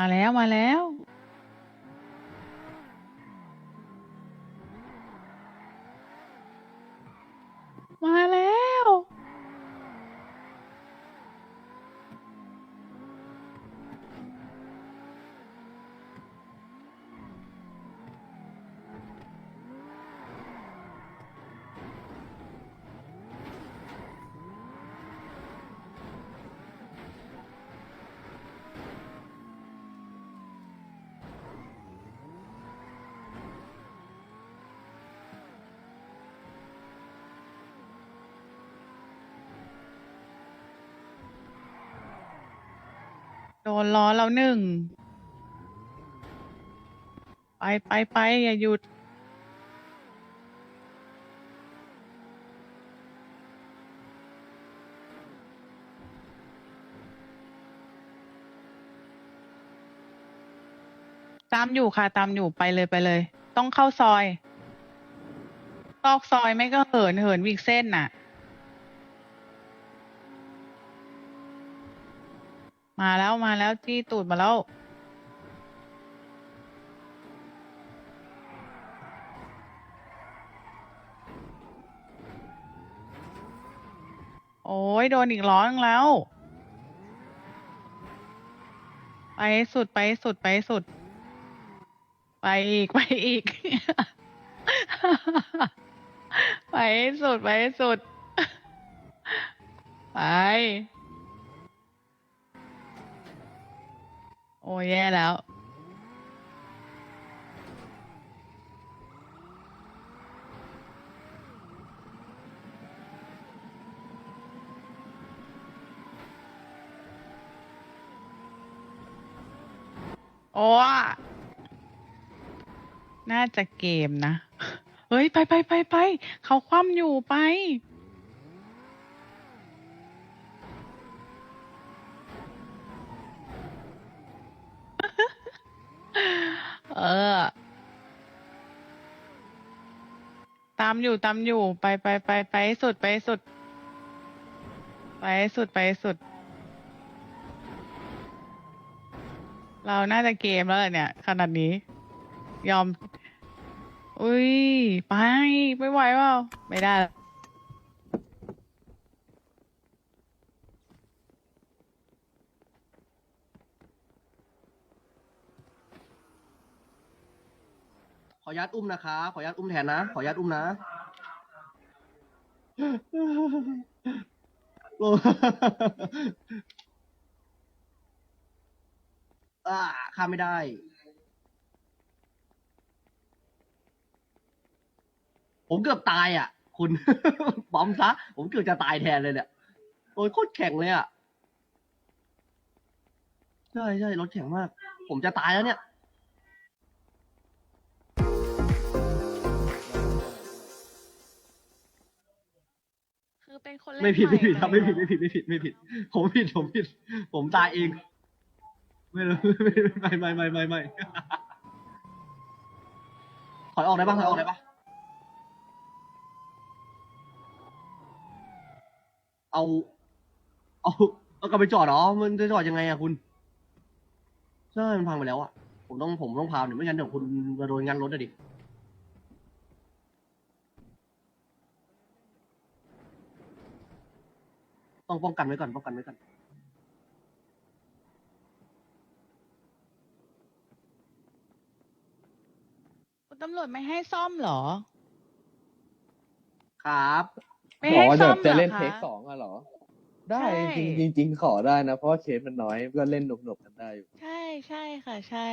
มาแล้วมาแล้ว มาแล้ว โดนล้อแล้วหนึ่ง ไปไปไปอย่าหยุด ตามอยู่ค่ะตามอยู่ไปเลยไปเลย ต้องเข้าซอย ตอกซอยไม่ก็เหินเหินวิกเส้นน่ะ มาแล้วมาแล้วจี้ตูดมาแล้ว โอ้ยโดนอีกล้อนึงแล้ว ไปสุดไปสุดไปสุด ไปอีกไปอีก ไปสุดไปสุด ไป อ้ยแย่แล้ว โอ้น่าจะเกมนะ เฮ้ย ไปไปไปไป เขาคว่ำอยู่ไป เออ ตามอยู่ตามอยู่ ไปไปไปไปให้สุดไปให้สุด ไปให้สุดไปให้สุด เราน่าจะเกมแล้วแหละเนี่ย ขนาดนี้ ยอม อุ้ย ไป ไม่ไหวเปล่าไม่ได้ ออนุญาตอุ้มนะครับขออนุญาตอุ้มแทนนะ ขออนุญาตอุ้มนะโอ้อ่าข้ามไม่ได้ ผมเกือบตายอะ คุณบอมซะ ผมเกือบจะตายแทนเลยเนี่ยโอ้ยโคตรแข็งเลยอะ ใช่ใช่รถแข็งมาก ผมจะตายแล้วเนี่ย เป็นคนเล่นไม่ผิดไม่ผิดใหครับไม่ผิดไม่ผิดไม่ผิดไม่ผิด ผมผิดผมผิด ผมตายเอง ไม่รู้ไม่ไม่ไม่ไม่ไม่ไม่ถอยออกได้ปะถอยออกได้ปะเอาเอาเอากลับไปจอดเหรอมันจะจอดยังไงอะคุณใช่มันพังไปแล้วอะผมต้องผมต้องพาหนึ่งไม่งั้นเดี๋ยวคุณจะโดนงานรถอะดิ ต้องป้องกันไว้ก่อนป้องกันไว้ก่อนคุณตำรวจไม่ให้ซ่อมเหรอ ครับ ไม่บอให้กว่าซ่จะอมเหรจะอเล่นคะเทคสองอะเหรอ ได้ใช่ จริงๆจริง ๆ ขอได้นะ เพราะว่าเคสมันน้อยก็เล่นหนุกๆกันได้อยู่ใช่ใช่ค่ะ ใช่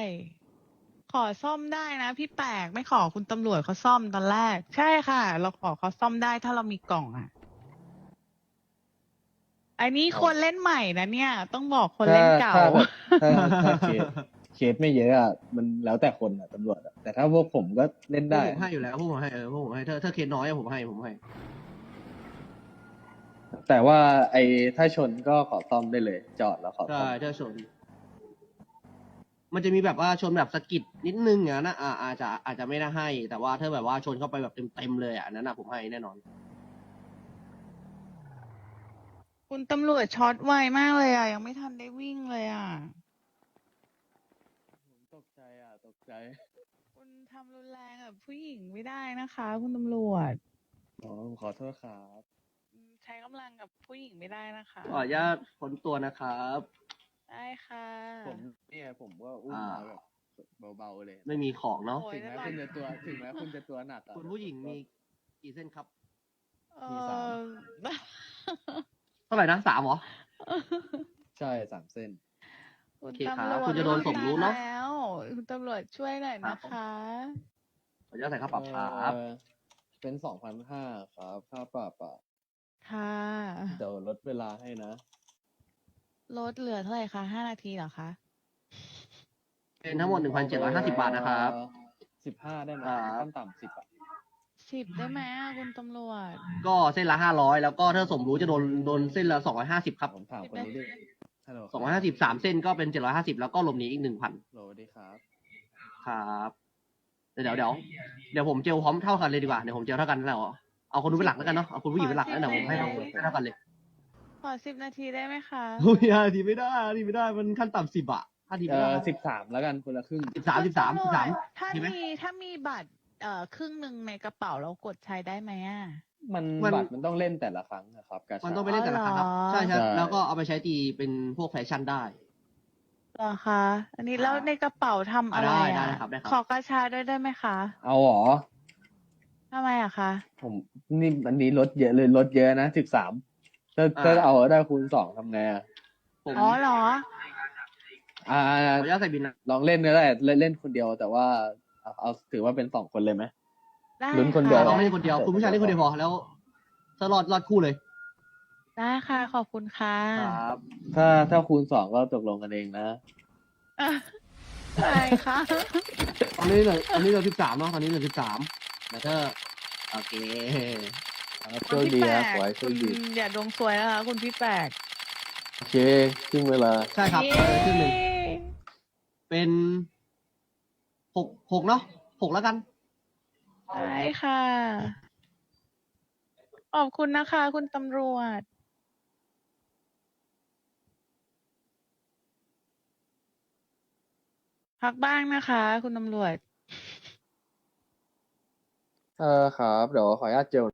ขอซ่อมได้นะ พี่แปลกไม่ขอคุณตำรวจเขาซ่อมตอนแรก ใช่ค่ะ เราขอเขาซ่อมได้ถ้าเรามีกล่องอะ อันนี้คนเล่นใหม่นะเนี่ย ต้องบอกคนเล่นเก่า ถ้าแบบถ้าถ้าเคสเคสไม่เยอะอะมันแล้วแต่คนอะตำรวจอะแต่ถ้าพวกผมก็เล่นได้ได้ ผมให้อยู่แล้วพวกผมให้เออพวกผมให้ถ้าถ้าเคสน้อยอะผมให้ผมให้ แต่ว่าไอ้ถ้าชนก็ขอซ่อมได้เลย จอดแล้วขอซ่อใช่มถ้าชน มันจะมีแบบว่าชนแบบสะกิดนิดนึงอย่างนั้นนะอ่าอาจจะอาจจะไม่ได้ให้ แต่ว่าถ้าแบบว่าชนเข้าไปแบบเต็มๆเลยอะอันนั้นนะผมให้แน่นอน คุณตำรวจช็อตไวมากเลยอะ ยังไม่ทันได้วิ่งเลยอะใจ คุณทำรุนแรงกับผู้หญิงไม่ได้นะคะ คุณตำรวจอ๋อขอโทษครับอืมใช้กำลังกับผู้หญิงไม่ได้นะคะขออนุญาตพ้นตัวนะครับ ได้ค่ะผมเนี่ยผมก็อุ้มอ่ามาแบบเบาๆเลย ไม่มีของเนาะ โอ้ยถึงได้แม้ไหมคุณจะตัวถึงแม้คุณจะตัวหนักอะคุณผู้หญิงมีกี่เส้นครับ เอมีสามอเท่าไหร่นะสามเหรอ ใช่สามเส้นคุณโอเคครับตำรวจคุณจะโดนสมรู้เนอะตยแล้วคุณตำรวจช่วยหน่อยนะคะ ขออนุญาตใส่ค่าปรับครับ เอ่อเป็นสองพันห้าครับค่าปรับอะค่ะ เดี๋ยวลดเวลาให้นะ ลดเหลือเท่าไหร่คะห้านาทีเหรอคะ เป็นทั้งหมดหนึ่งพันเจ็ดร้อยห้าสิบาทนะครับ สิบห้าได้ไหมครับ ขั้นต่ำสิบอะ สิบได้ไหมอะคุณตำรวจก็เส้นละห้าร้อยแล้วก็ถ้าสมรู้จะโดนโดนเส้นละสองร้อยห้าสิบครับผมถามคนนี้ด้วยฮัลโหลสองร้อยห้าสิบสามเส้นก็เป็นเจ็ดร้อยห้าสิบแล้วก็หลบหนีอีกหนึ่งพันโหลสวัสดีครับ ครับเดี๋ยวเดี๋ยวเดี๋ยวผมเจลพร้อมเท่ากันเลยดีกว่าเดี๋ยวผมเจลเท่ากันแล้วเอาคนนู้นเป็นหลักแล้วกันเนาะเอาคุณผู้หญิงเป็นหลักแล้วเดี๋ยวผมให้เท่าให้เท่ากันเลยขอสิบนาทีได้ไหมคะโอ้ยห้าทีไม่ได้ห้าทีไม่ได้มันขั้นต่ำสิบอะห้าทีเอไม่ได้อสิบสามแล้วกันคนละครึ่งสิบสามสิบสามสิบสาม ถ้ามีไหม มีถ้ามีบัตร เอ่อครึ่งหนึ่งในกระเป๋าเรากดใช้ได้ไหมอะ มันมัน บัตรมันต้องเล่นแต่ละครั้งนะครับกาชามันต้องไปเล่นแต่ละครั้งครับ อ๋อเหรอ ใช่ครับ ใช่ แล้วก็เอาไปใช้ตีเป็นพวกแฟชั่นได้ เหรอคะ อันนี้แล้วในกระเป๋าทำอะไรได้อะได้ครับได้ครับ ขอกระชาด้วยได้ไหมคะเอาเหรอทำไมอะคะ ผมนี่อันนี้ลดเยอะเลยลดเยอะนะสิบสามถ้าอ่าถ้าเอาได้คูณสองทำไงอะผมอ๋อเหรอ อ่า ขออนุญาตใส่บินนะ ลองเล่นก็ได้เล่นเล่นคนเดียวแต่ว่า เอาเอาถือว่าเป็นสองคนเลยไหม ได้ลุ้นคนเดียวะเราไม่ใช่คนเดียวคุณผู้ชายเล่นคนเดียวพอแล้วถ้ารอดรอดคู่เลย ได้ค่ะ ขอบคุณค่ะครับ ถ้าถ้าคูณสองก็ตกลงกันเองนะ อะได้ค่ะตอนนี้เหลือตอนนี้เหลือสิบสามเนาะตอนนี้เหลือสิบสามแต่ถ้าโอเคครับโชคดีนะขอให้โชคดี คุณอย่าดวงสวยนะคะคุณพี่แปลกโอเคครึ่งเวลา ใช่ครับเย้ครึ่งหนึ่งเป็น หกหกเนาะหกแล้วกัน ได้ค่ะ ขอบคุณนะคะ คุณตำรวจ พักบ้างนะคะ คุณตำรวจ เออครับ เดี๋ยวขออนุญาตเจล